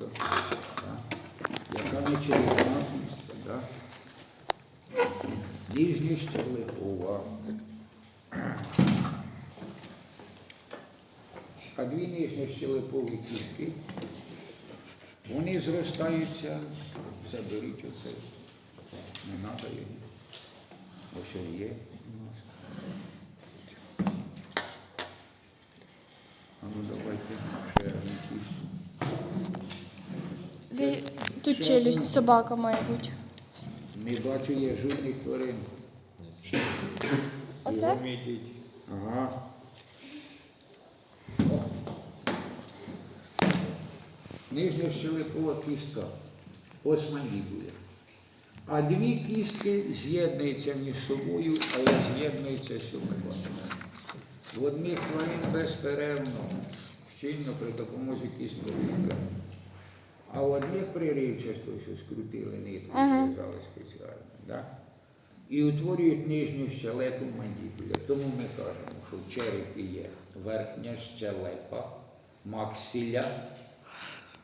да? яка не кістка. Да? Нижня щелепова. А дві нижні щелепові кістки, вони зростаються, все беріть оце. Не треба їх. Ось є у нас. А ну давайте ще одну кістку. Де- Тут челюсть собака має бути. Не бачу я жодних тварин. Оце? Ага. Нижня щелепова кістка. Ось мандібуля. А дві кістки з'єднуються між собою, але з'єднуються сюди. В одних тварин безперервно, щільно при допомозі кістковика. А в одних приривчасто що скрутили нитку, Ага. зв'язали спеціально. Да? І утворюють нижню щелепу мандібуля. Тому ми кажемо, що в черепі є верхня щелепа, максиля.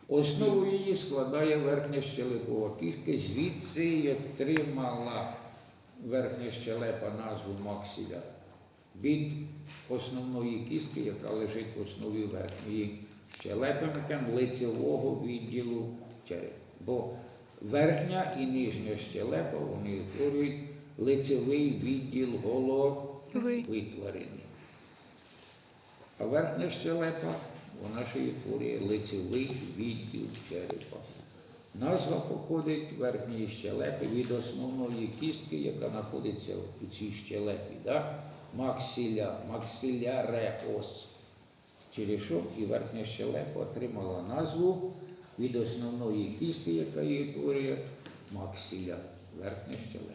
Основу її складає верхня щелепова кістка, звідси й отримала верхня щелепа назву максиля від основної кістки, яка лежить в основі верхньої щелепинки лицевого відділу черепа. Бо верхня і нижня щелепа вони утворюють лицевий відділ голови Ви. тварини. А верхня щелепа, вона ще утворює лицевий відділ черепа. Назва походить верхньої щелепи від основної кістки, яка знаходиться у цій щелепі. Да? Максиля, максиляреос. Через що і верхня щелепа отримала назву від основної кістки, яка її утворює максиля, верхня щелепа.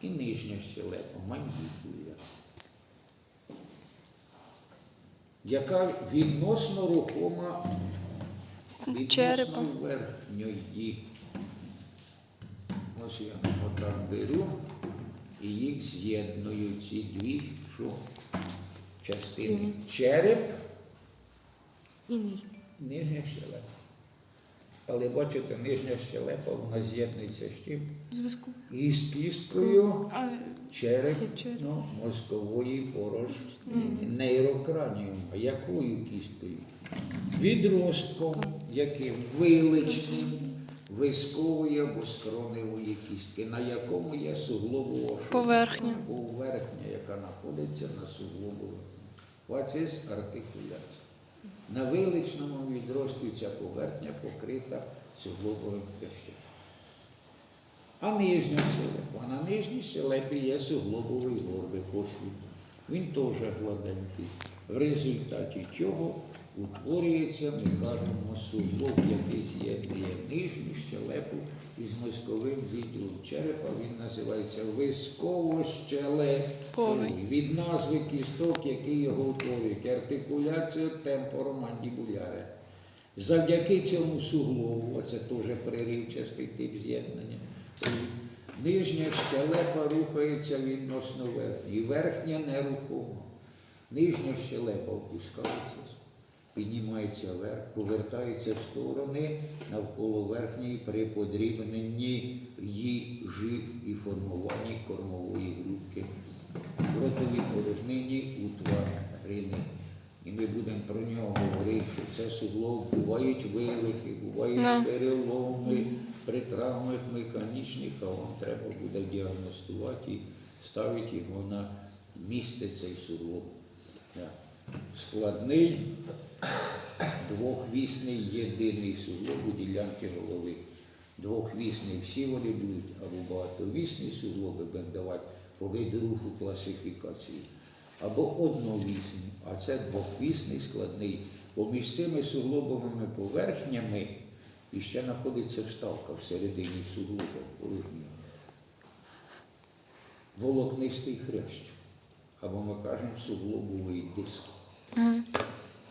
І нижня щелепа, мандібуля, яка відносно рухома відносно Черепа. верхньої. Ось я отак беру і їх з'єдную ці дві що, частини. Череп, І ні. нижня щелепа. Але бачите, нижня щелепа вона з'єднується з чим? Зв'язку. І з кісткою А, череп, Це череп. ну, мозкової порожнини, нейрокраніум. А якою кісткою? Відростком, яким виличним, вискової або скроневої кістки, на якому є суглобова? Поверхня. поверхня, яка знаходиться на суглобовому. Вацис артикуляція. На виличному відростку ця поверхня покрита суглобовим хрящем. А нижня щелепа. На нижній щелепі є суглобовий горбик ось Він теж гладенький. В результаті чого утворюється, ми кажемо, суглоб, який з'єднує нижню щелепу із мозковим відділом черепа. Він називається висково-щелеповий. Від назви кісток, які його утворюють. Артикуляція темпоромандібуляре. Завдяки цьому суглобу, це теж приривчастий тип з'єднання, нижня щелепа рухається відносно верхньої, верхня нерухома. Нижня щелепа опускається, піднімається вверх, повертається в сторони навколо верхньої при подрібненні їжі і формуванні кормової грудки, ротовій порожнині у тварини. І ми будемо про нього говорити, що це суглоб, бувають вивихи, бувають Да. переломи при травмах механічних, а вам треба буде діагностувати і ставити його на місце цей суглоб. Складний, двохвісний єдиний суглоб у ділянки голови. Двохвісний всі вони будуть, або багатовісні суглоби будемо давати по виду руху класифікації, або одновісний, а це двохвісний складний. Бо між цими суглобовими поверхнями і ще знаходиться вставка всередині суглоба порожнього. Волокнистий хрящ, або ми кажемо суглобовий диск.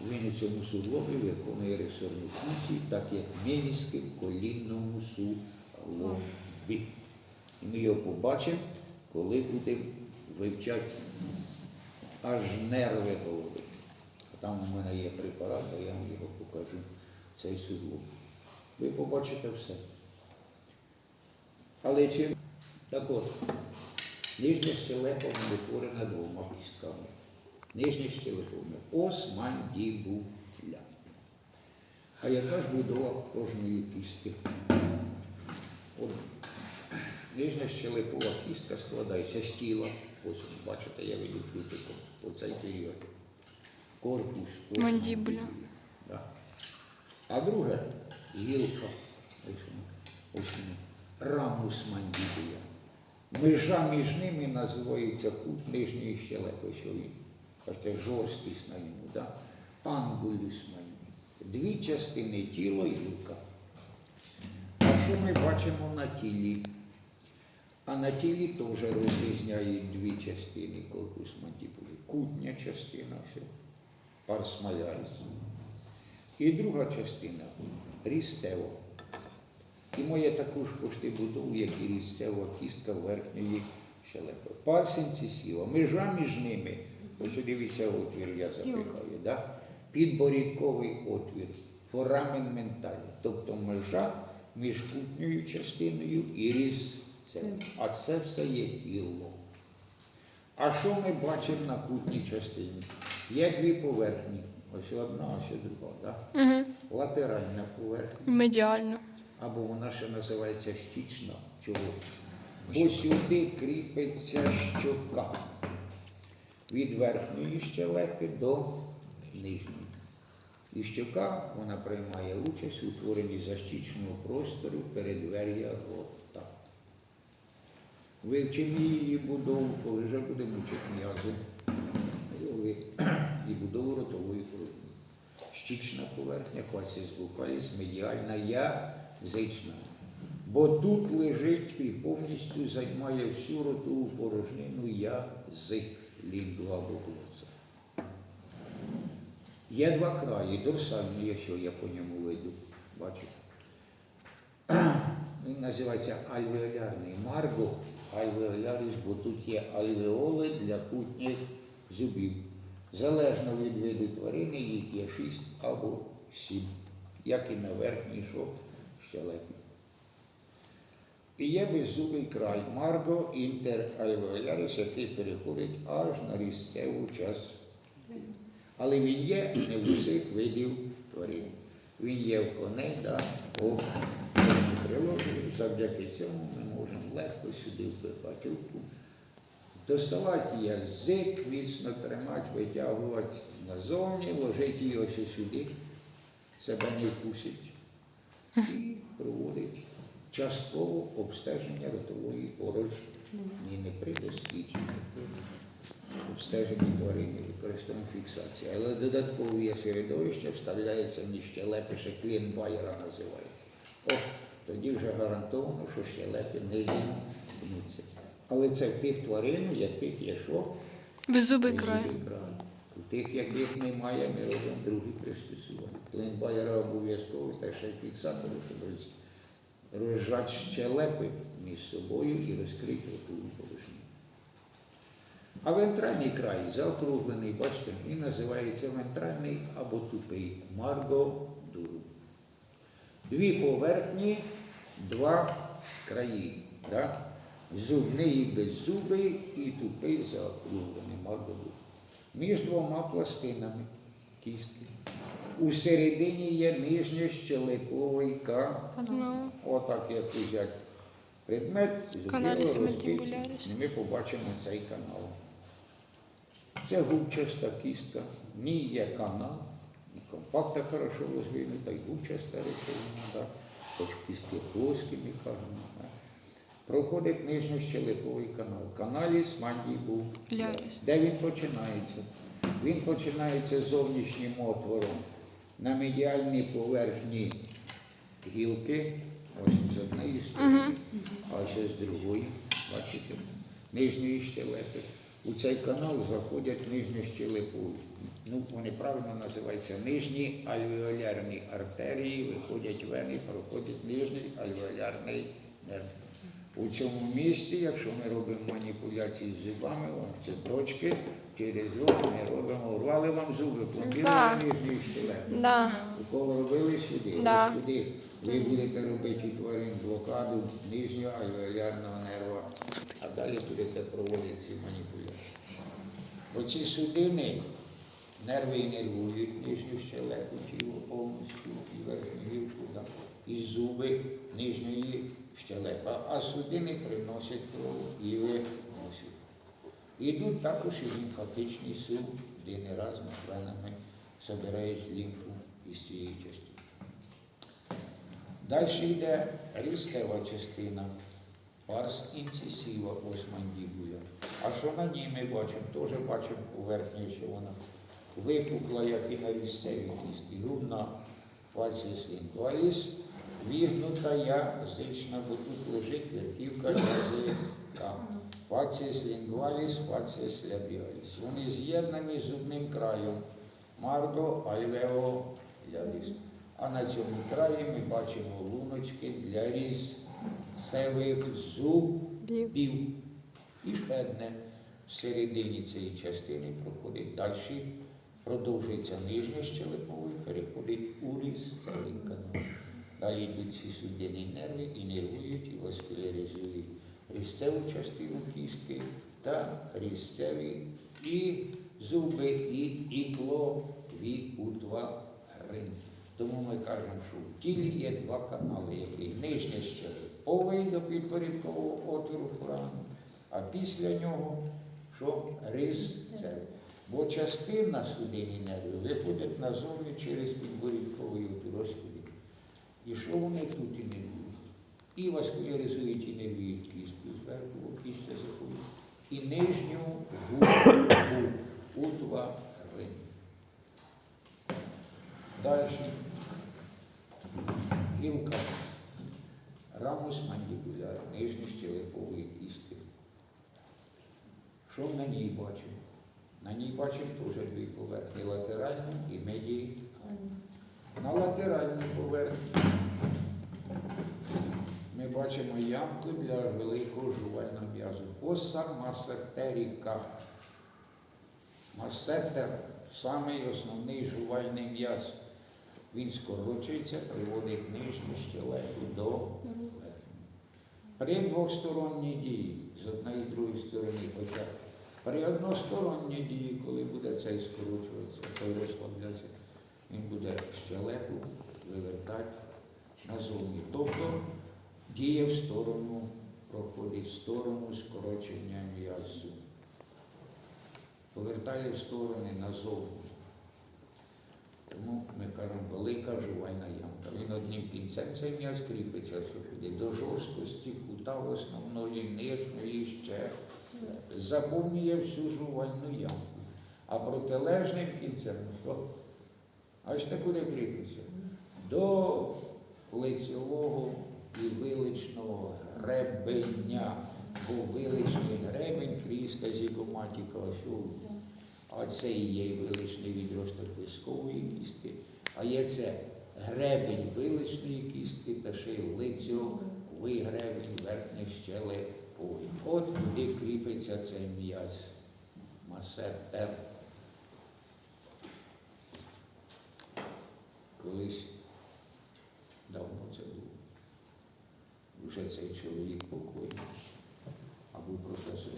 Мгм. Він у цьому суглобі виконує ресурсну функцію, так як мізки в колінному суглобі. І ми його побачимо, коли будемо вивчати аж нерви голови. Там у мене є препарат, а я вам його покажу. цей суглоб. Ви побачите все. Але чим? Так от, нижня щелепа утворена двома кістками. Нижня щелепа османдібуля. А яка ж будова кожної кістки? От, нижня щелепова кістка складається з тіла. Ось бачите, я веду крутиком. Оцей період. Корпус. ось Мандібуля. Да. А друге гілка. Ось. Ось вона. Рамус мандібуля. Межа між ними називається кут нижньої щелепи, Бачите, жорсткість на ньому, да? Ангулюс манді. Дві частини тіла і гілка. А що ми бачимо на тілі? А на тілі теж розрізняють дві частини корпус мандібулі. Кутня частина, все, парс малярис. І друга частина різцева. І має таку ж пошти будову, як і різцева кістка верхньої щелепи. Парс інцисіва. Межа між ними. Ось дивіться отвір, я запихаю. Да? Підборідковий отвір. Форамен менталі. Тобто межа між кутньою частиною і різцем. А це все є тіло. А що ми бачимо на кутній частині? Є дві поверхні. Ось одна, ось друга. Да? Угу. Латеральна поверхня, Медіально. або вона ще називається щічна. Чого? Бо сюди кріпиться щока від верхньої щелепи до нижньої. І щока вона приймає участь у творенні защічного простору передвер'я рота. Вивчимо її будову, коли вже будемо вчити м'язи і будову ротової порожнини. Щічна поверхня, класіс букаліс, медіальна язична. Бо тут лежить і повністю займає всю ротову порожнину язик, лінгва або глоса. Є два краї, дорсальний, якщо я по ньому веду, бачите. Він називається альвеолярний марго, альвеоляріс, бо тут є альвеоли для кутніх зубів. Залежно від виду тварини, їх є шість або сім, як і на верхній шов щелепі. І є беззубий край марго Інтер інтеральвеоляріс, який переходить аж на різцеву частину. Але він є не в усіх видів тварин. Він є в коней, о приложі. Завдяки цьому ми можемо легко сюди впихати руку. Доставати язик, міцно тримати, витягувати назовні, ложити її ось сюди, себе не вкусить. І проводить частково обстеження ротової порожнини при дослідженні обстеженні тварини, використовуємо фіксацію. Але додаткове є середовище вставляється між щелепи, ще клін Байера називається. О, тоді вже гарантовано, що щелепи не зімкнуться. Але це в тих тварин, у яких є що? Беззубий край. У тих, яких немає, ми робимо другі пристосування. Клин Байера обов'язково та ще фіксатори, щоб роз- розжати щелепи між собою і розкрити ротову порожнину. А вентральний край заокруглений, бачите, він називається вентральний або тупий маргодуру. Дві поверхні, два краї. Да? Зубний і беззубий і тупий заокруглений маргодур. Між двома пластинами кістки. У середині є нижнє щелеповий канал. Ну, Отак як взяти предмет, розбити, і ми побачимо цей канал. Це губчаста кістка, в ній є канал, і компактна хорошо розвинута, і губчаста речовина, хоч кістки плоскі, ми кажемо. Да? Проходить нижньощелеповий канал. Каналіс мандібуляріс. Де він починається? Він починається зовнішнім отвором на медіальній поверхні гілки, ось з однієї сторони, а ще з другої, бачите, нижньої щелепи. У цей канал заходять нижньощелепові. Ну, вони правильно називаються нижні альвеолярні артерії, виходять вени, проходять нижній альвеолярний нерв. У цьому місці, якщо ми робимо маніпуляції з зубами, це точки, через рот ми робимо, рвали вам зуби, пломбірували Да. нижній щелеп. Да. Укол робили сюди, Да. ось туди. Ви будете робити у тварин блокаду нижнього альвеолярного нерва, а далі будете проводити ці маніпуляції. Оці судини нерви інервують нижню щелепу тіло повністю і верхню гілку, і зуби нижньої щелепи, а судини приносять кров і виносять. Ідуть також і лімфатичні судини разом з венами собирають лімфу із цієї частини. Далі йде різкова частина, парс інцисіва, ось мандібуля. А що на ній ми бачимо? Теж бачимо поверхню, що вона випукла, як і на різцевій кісті, грудна фасіс лінкваліс, вігнута язична, бо тут лежить верхівка язика. Фаціс лінгваліс, фаціс лябіаліс. Вони з'єднані з зубним краєм. Марго альвео лявіс. А на цьому краї ми бачимо луночки для різцевих зубів. І педне всередині цієї частини проходить далі, продовжується нижня щелеповий, переходить у різцевий канал. Далі йдуть ці судинні нерви і нервують і васкуляризують різцеву частину кістки та різцеві і зуби, і іклові утварин. Тому ми кажемо, що в тілі є два канали, який нижнє щелеповий до підборідкового отвору форану, а після нього що різцевий. Бо частина судинні нервів виходить назовні через підборідковий отвір. І що вони тут і не будуть? І васкуляризують нервують кістку зверху, кістя заходить, і нижню губу утварин. Далі. Гілка. Рамус мандибуляр, нижньої щелепової кістки. Що на ній бачимо? На ній бачимо теж дві поверхні латеральну і медіальну. На латеральній поверхні ми бачимо ямку для великого жувального м'язу. Фоса масетеріка. Масетер самий основний жувальний м'яз. Він скорочується, приводить нижню щелепу до. При двосторонній дії з одної і другої сторони хоча при односторонній дії, коли буде цей скорочуватися, той розслаблятися, він буде щелепу вивертати назовні. Тобто діє в сторону, проходить в сторону скорочення м'язу. Повертає в сторони назовні. Тому ми кажемо велика жувальна ямка. Він одним кінцем цей м'яз кріпиться сюди до жорсткості кута основної нижньої ще заповнює всю жувальну ямку. А протилежним кінцем що? Аж те куди кріпиться? До лицевого і виличного гребеня. Бо виличний гребень кріста зігоматіка осьову. А це і є виличний відросток вискової кістки, а є це гребень виличної кістки та ще й лицьовий гребень верхньої щелепової. От туди кріпиться цей м'яз. Масетер. Колись давно це було. Вже цей чоловік покойний, а був професор